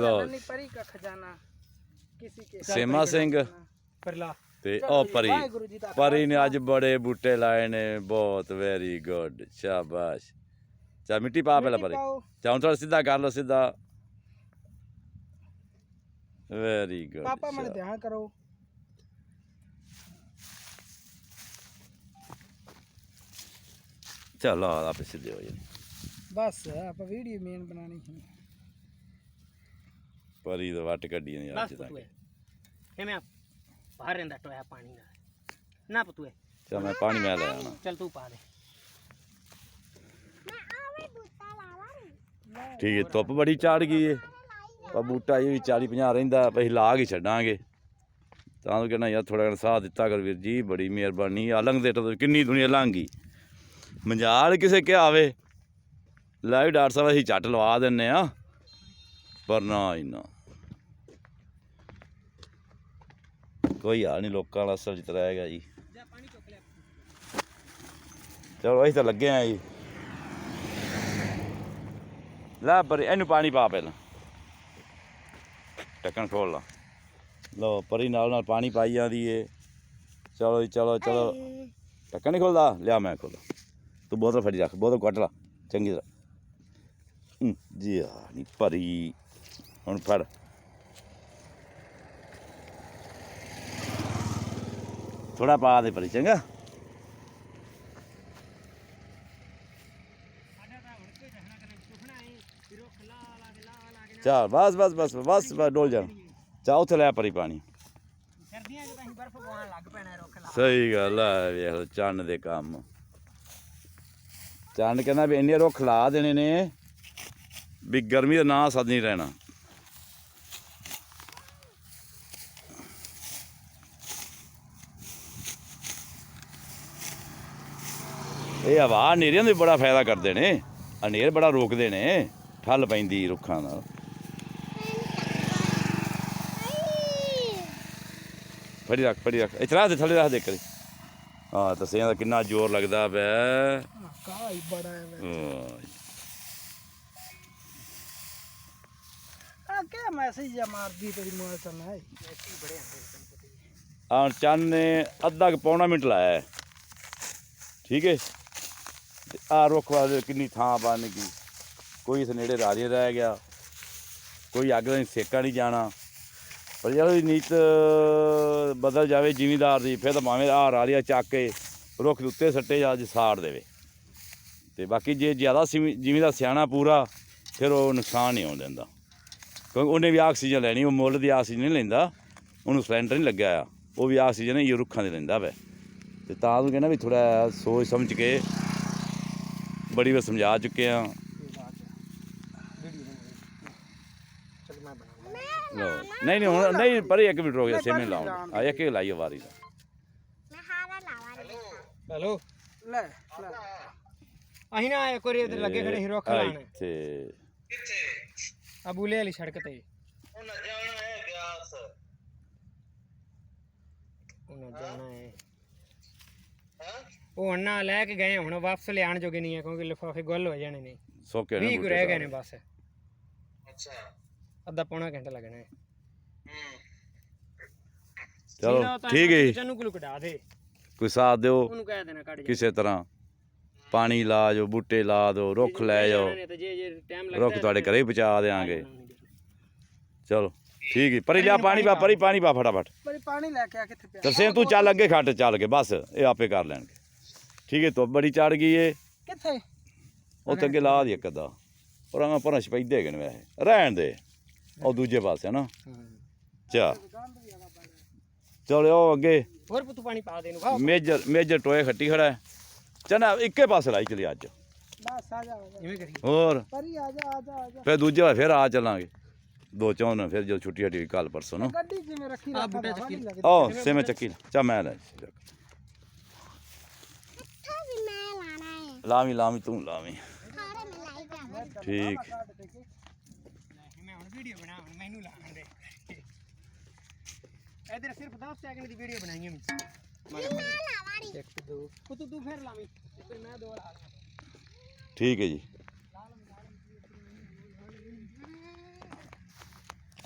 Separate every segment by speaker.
Speaker 1: ਲਓ
Speaker 2: ਨਹੀਂ
Speaker 1: ਸੇਮਾ ਸਿੰਘ।
Speaker 3: ਪਰਲਾ
Speaker 1: ਤੇ ਉਹ ਪਰੀ। ਪਰੀ ਨੇ ਅੱਜ ਬੜੇ ਬੂਟੇ ਲਾਏ ਨੇ ਬਹੁਤ ਵੈਰੀ ਗੁੱਡ ਸ਼ਾਬਾਸ਼। ਚਾ ਮਿੱਟੀ ਪਾ ਪਹਿਲਾਂ ਪਰੀ। ਚਾਹ ਥੋੜਾ ਸਿੱਧਾ ਕਰ ਲਓ ਸਿੱਧਾ। ਵੈਰੀ ਗੁੱਡ
Speaker 2: ਪਾਪਾ ਮਨ ਧਿਆਨ ਕਰੋ।
Speaker 1: ਚਲੋ ਆਪੇ ਸਿੱਧੇ ਹੋ ਜਾਓ
Speaker 2: ਬਸ ਆਪਾਂ ਵੀਡੀਓ ਮੇਨ ਬਣਾਣੀ ਹੈ।
Speaker 1: ਪਰੀ ਦਾ ਵੱਟ ਕੱਢੀ ਨੇ
Speaker 3: ਬਸ
Speaker 1: ਅੱਜ ਤੱਕ।
Speaker 3: ਪਤੂਏ ਕਿਵੇਂ ਬਾਹਰ ਰਹਿੰਦਾ ਟੋਇਆ ਪਾਣੀ ਦਾ ਨਾ ਪਤੂਏ।
Speaker 1: ਚਾ ਮੈਂ ਪਾਣੀ ਮੈਂ ਲੈ ਆਣਾ
Speaker 3: ਚੱਲ ਤੂੰ ਪਾ ਦੇ।
Speaker 1: ਠੀਕ ਹੈ ਧੁੱਪ ਬੜੀ ਚੜ ਗਈ ਏ। ਪਰ ਬੂਟਾ ਇਹ ਵੀ 40 50 ਰਹਿੰਦਾ ਪਈ ਲਾ ਕੇ ਛੱਡਾਂਗੇ। ਤਾਂ ਉਹ ਕਹਿੰਦਾ ਯਾਰ ਥੋੜਾ ਜਿਹਾ ਸਾਹ ਦਿੱਤਾ ਕਰ ਵੀਰ ਜੀ ਬੜੀ ਮਿਹਰਬਾਨੀ। ਆ ਲੰਘਦੇ ਤਾਂ ਕਿੰਨੀ ਦੁਨੀਆ ਲੰਘ। ਗਈ ਮੰਜਾਲ ਕਿਸੇ ਕਿਹਾ ਆਵੇ। ਲੈ ਵੀ ਡਾਕਟਰ ਸਾਹਿਬ ਅਸੀਂ ਝੱਟ ਲਵਾ ਦਿੰਨੇ ਆ। ਪਰ ਨਾ ਹੀ ਨਾ ਕੋਈ ਹਾਲ ਨਹੀਂ ਲੋਕਾਂ ਦਾ ਅਸਲ ਚ ਤਾਂ ਗਿਆ ਜੀ। ਚਲੋ ਅਸੀਂ ਤਾਂ ਲੱਗੇ ਆ ਜੀ। ਲੈ ਪਰ ਇਹਨੂੰ ਪਾਣੀ ਪਾ ਪਹਿਲਾਂ। ਢੱਕਣ ਖੋਲ ਲਾ। ਲਓ ਪਰੀ ਨਾਲ ਨਾਲ ਪਾਣੀ ਪਾਈ ਜਾਂਦੀ ਏ। ਚਲੋ ਜੀ ਚਲੋ ਚਲੋ। ਢੱਕਣ ਨਹੀਂ ਖੋਲਦਾ? ਲਿਆ ਮੈਂ ਖੋਲ। ਤੂੰ ਬੋਤਲ ਫੜੀ ਰੱਖ ਬੋਤਲ ਕੱਟ ਲਾ। ਚੰਗੀ ਤਰ੍ਹਾਂ। ਹਮ, ਜੀ ਆ ਨਹੀਂ ਭਰੀ ਹੁਣ ਫੜ। ਥੋੜਾ ਪਾ ਦੇ ਪਰੀ ਚੰਗਾ। ਚੱਲ, ਬਸ ਬਸ ਬਸ ਬਸ ਡੋਲ ਜਾਣ ਚਾ ਉੱਥੇ ਲੈ ਪਰੀ ਪਾਣੀ।
Speaker 3: ਸਰਦੀਆਂ 'ਚ ਤਾਂ ਅਸੀਂ ਬਰਫ਼ ਪਵਾਉਣ ਲੱਗ ਪੈਣਾ ਰੁੱਖ ਲਾ
Speaker 1: ਸਹੀ ਗੱਲ ਆ, ਵੇਖ ਚੰਨ ਦੇ ਕੰਮ। ਚੰਨ ਕਹਿੰਦਾ ਵੀ ਇੰਨੇ ਰੁੱਖ ਲਾ ਦੇਣੇ ਨੇ, ਵੀ ਗਰਮੀ ਦਾ ਨਾਂ ਸਦ ਨਹੀਂ ਰਹਿਣਾ। ਇਹ ਹਵਾ ਹਨੇਰੀਆਂ ਦਾ ਵੀ ਬੜਾ ਫਾਇਦਾ ਕਰਦੇ ਨੇ। ਹਨੇਰ ਬੜਾ ਰੋਕਦੇ ਨੇ ਠੱਲ ਪੈਂਦੀ ਰੁੱਖਾਂ ਦਾ ਫੜੀ ਰੱਖ ਫੜੀ ਰੱਖ। ਇਤਰਾ ਦੇ ਥੱਲੇ ਰੱਖ ਦੇ ਕਰੇ ਹਾਂ ਤਸਿਆਂ ਦਾ ਕਿੰਨਾ ਜ਼ੋਰ ਲੱਗਦਾ
Speaker 2: ਬੈ ਕਾਈ ਬੜਾ
Speaker 1: ਹੈ
Speaker 2: ਆ ਕਿਹੜਾ ਮੈਸੇਜ ਆ ਮਾਰਦੀ ਤੇਰੀ ਮਾਂ ਤਾਂ ਹੈ?
Speaker 1: ਆ ਚੰਨ ਨੇ ਅੱਧਾ ਕ ਪੌਣਾ ਮਿੰਟ ਲਾਇਆ। ਠੀਕ ਹੈ ਆ ਰੁੱਖ ਵਾਲੇ ਕਿੰਨੀ ਥਾਂ ਬਣ ਗਈ ਕੋਈ ਇਸ ਨੇੜੇ ਰਾਜੇ ਰਹਿ ਗਿਆ, ਕੋਈ ਅੱਗ ਦਾ ਸੇਕਾ ਨਹੀਂ ਜਾਣਾ। ਪਰ ਜਦੋਂ ਦੀ ਨੀਤ ਬਦਲ ਜਾਵੇ ਜ਼ਿਮੀਦਾਰ ਦੀ, ਫਿਰ ਤਾਂ ਭਾਵੇਂ ਆ ਰਾਲੀਆ ਚੱਕ ਕੇ ਰੁੱਖ ਦੇ ਉੱਤੇ ਸੱਟੇ ਜਾਂ ਸਾੜ ਦੇਵੇ। ਤੇ ਬਾਕੀ ਜੇ ਜ਼ਿਆਦਾ ਜ਼ਿਮੀਦਾਰ ਸਿਆਣਾ ਪੂਰਾ, ਫਿਰ ਉਹ ਨੁਕਸਾਨ ਨਹੀਂ ਆਉਣ ਦਿੰਦਾ। ਕਿਉਂਕਿ ਉਹਨੇ ਵੀ ਆਕਸੀਜਨ ਲੈਣੀ, ਉਹ ਮੁੱਲ ਦੀ ਆਕਸੀਜਨ ਨਹੀਂ ਲੈਂਦਾ, ਉਹਨੂੰ ਸਿਲੰਡਰ ਨਹੀਂ ਲੱਗਿਆ ਆ ਉਹ ਵੀ ਆਕਸੀਜਨ ਇਹ ਰੁੱਖਾਂ ਦੇ ਲੈਂਦਾ ਵੈ ਤੇ ਤਾਂ ਉਹ ਕਹਿੰਦਾ ਵੀ ਥੋੜਾ ਸੋਚ ਸਮਝ ਕੇ ਬੜੀ ਵਾਰ ਸਮਝਾ ਚੁੱਕੇ ਆ।
Speaker 3: ਮੈਂ
Speaker 1: ਲਓ। ਨਹੀਂ ਨਹੀਂ ਹੁਣ ਨਹੀਂ ਪਰ ਇੱਕ ਮਿੰਟ ਰੁਕ ਜਾ ਸੇਮੇ ਲਾਉਣ ਆ ਇੱਕ ਲਾਈ ਵਾਰੀ ਦਾ।
Speaker 3: ਹੈਲੋ।
Speaker 2: ले ले
Speaker 3: ਅਸੀਂ ਨਾ ਇੱਕ ਵਾਰੀ ਉਧਰ ਲੱਗੇ ਖੜੇ
Speaker 1: ਆ
Speaker 3: ਲਾਣ
Speaker 1: ਇੱਥੇ।
Speaker 3: ਆ ਬੂਲੇ ਵਾਲੀ ਸੜਕ ਤੇ। ਉਹਨਾਂ ਜਾਣਾ ਹੈ। ਉਹ ਹੁਣ ਲੈ ਕੇ ਗਏ ਹੁਣ ਵਾਪਸ ਲਿਆਣ ਜੋਗੇ ਨਹੀਂ ਆ ਕਿਉਂਕਿ ਲਿਫਾਫੇ ਗੁੱਲ ਹੋ ਜਾਣੇ ਨੇ।
Speaker 1: ਸੋਕੇ ਨੇ
Speaker 3: 20 ਰਹਿ ਗਏ ਨੇ ਬਸ। ਅੱਛਾ। ਅੱਧਾ ਪੌਣਾ ਘੰਟਾ ਲੱਗਣਾ ਹੈ।
Speaker 1: ਚਲੋ ਠੀਕ ਹੈ ਜੀ।
Speaker 3: ਕਿਚਨ ਕਢਾ ਦੇ?
Speaker 1: ਕੋਈ ਸਾਥ ਦਿਓ
Speaker 3: ਉਹਨੂੰ ਕਹਿ ਦੇਣਾ ਕੱਢ
Speaker 1: ਕਿਸੇ ਤਰ੍ਹਾਂ। ਪਾਣੀ ਲਾ ਜੋ ਬੂਟੇ ਲਾ ਦੋ ਰੁੱਖ ਲੈ ਜਾਓ। ਰੁੱਖ ਤੁਹਾਡੇ ਘਰੇ ਪਹੁੰਚਾ ਦੇਾਂਗੇ ਚਲੋ ਠੀਕ ਹੈ। ਪਰੀ ਲਿਆ ਪਾਣੀ ਪਾ ਪਰੀ ਪਾਣੀ ਪਾ ਫਟਾਫਟ।
Speaker 2: ਪਰ ਪਾਣੀ ਲੈ ਕੇ ਆ ਕਿੱਥੇ ਪਿਆ?
Speaker 1: ਤਰਸੇਮ ਤੂੰ ਚੱਲ ਅੱਗੇ ਖੱਟ ਚੱਲ ਕੇ ਬਸ ਇਹ ਆਪੇ ਕਰ ਲੈਣਗੇ। ਠੀਕ ਹੈ तो ਬੜੀ चढ़ ਗਈ ਏ।
Speaker 2: ਕਿੱਥੇ?
Speaker 1: ਉੱਥੇ ਅੱਗੇ ਲਾ ਦੀ ਇੱਕ ਅੱਧਾ। ਪਰ ਆ ਪਰ ਸ਼ਪੈਦੇ ਗਣ ਵੈਸੇ। ਰਹਿਣ ਦੇ। ਉਹ ਦੂਜੇ ਪਾਸੇ ਨਾ। ਚਾ ਚਲੋ ਅੱਗੇ।
Speaker 3: ਹੋਰ ਪੁੱਤ ਪਾਣੀ ਪਾ ਦੇ ਨੂੰ
Speaker 1: ਮੇਜਰ ਮੇਜਰ ਟੋਏ ਖੱਟੀ ਖੜਾ ਹੈ। ਚਨਾ ਇੱਕੇ ਪਾਸੇ ਲਾਈ ਚਲੀ ਅੱਜ। ਹੋਰ। ਫਿਰ ਦੂਜੇ ਵਾਰ ਫਿਰ ਆ ਚੱਲਾਂਗੇ। ਦੋ ਚੌਂ ਦਿਨ ਫਿਰ ਜਦੋਂ ਛੁੱਟੀ ਹਟੀ ਕੱਲ ਪਰਸੋਂ ਨਾ।
Speaker 3: ਗੱਡੀ
Speaker 2: ਜਿਵੇਂ
Speaker 3: ਰੱਖੀ
Speaker 2: ਆ ਬੁੱਢੇ
Speaker 1: ਚੱਕੀ। ਆਹ ਸਿਵੇਂ ਚੱਕੀ ਚਾ ਮੈਂ ਲੈ ਚੱਕ। ਲਾਵੀਂ ਲਾਵੀਂ ਤੂੰ ਲਾਵੀਂ। ਠੀਕ।
Speaker 3: ਮੈਂ ਹੁਣ ਵੀਡੀਓ ਬਣਾ ਹੁਣ ਮੈਨੂੰ ਲਾਣ ਦੇ। ਇਧਰ ਸਿਰਫ 10 ਸੈਕਿੰਡ ਦੀ ਵੀਡੀਓ ਬਣਾਈ ਹੈ ਇੱਕ ਦੋ। ਪੁੱਤ ਤੂੰ ਫਿਰ ਲਾਵੀਂ। ਫਿਰ ਮੈਂ ਦੋ ਲਾ ਲਾਂ।
Speaker 1: ਠੀਕ ਹੈ ਜੀ।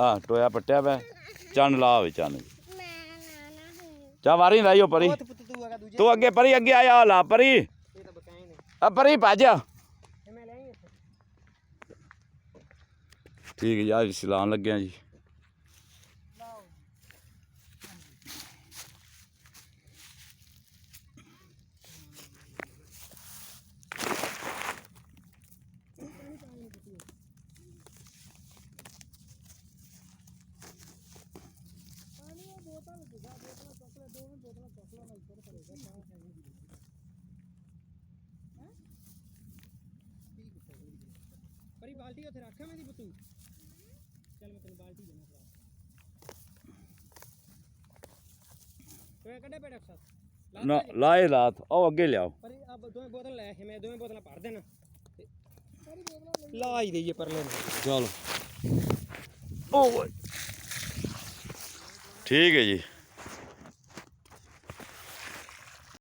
Speaker 1: ਆ ਟੋਇਆ ਪੱਟਿਆ ਪਿਆ। ਚੰਨ ਲਾ ਵੇ ਚੰਨ ਚਾ ਵਾਰੀ ਲਾਈਓ ਪਰੀ।
Speaker 3: ਤੂੰ
Speaker 1: ਅੱਗੇ ਪਰੀ ਅੱਗੇ ਆਇਆ ਲਾ ਪਰੀ।
Speaker 3: ਇਹ ਤਾਂ ਬਕਾਏ ਨੇ
Speaker 1: ਆ ਪਰੀ ਭੱਜ
Speaker 3: ਇਹ ਮੈਂ ਲੈ ਆਈ ਇੱਥੇ
Speaker 1: ਠੀਕ ਹੈ ਜੀ ਆ ਸਲਾਨ ਲੱਗਿਆ ਜੀ
Speaker 3: ਪਰੀ ਬਾਲਟੀ ਉੱਥੇ ਰੱਖਾਂ ਮੈਂ ਦੀ ਪੁੱਤੂ ਚੱਲ ਮੈਂ ਤੈਨੂੰ ਬਾਲਟੀ ਦੇਣਾ ਭਰਾ। ਤੂੰ ਕੱਢੇ ਪੇ ਡਾਕਟਰ ਸਾਹਿਬ
Speaker 1: ਨਾ ਲਾਏ ਲਾਤ ਉਹ ਅੱਗੇ ਲਿਆਓ।
Speaker 3: ਪਰੀ ਆ ਦੋਵੇਂ ਬੋਤਲ ਲੈ ਕੇ ਮੈਂ ਦੋਵੇਂ ਬੋਤਲਾਂ ਭਰ ਦੇਣਾ। ਲਾ ਹੀ ਦਈਏ ਪਰਲੇ ਨੂੰ।
Speaker 1: ਚਲੋ। ਓਏ। ਠੀਕ ਹੈ ਜੀ।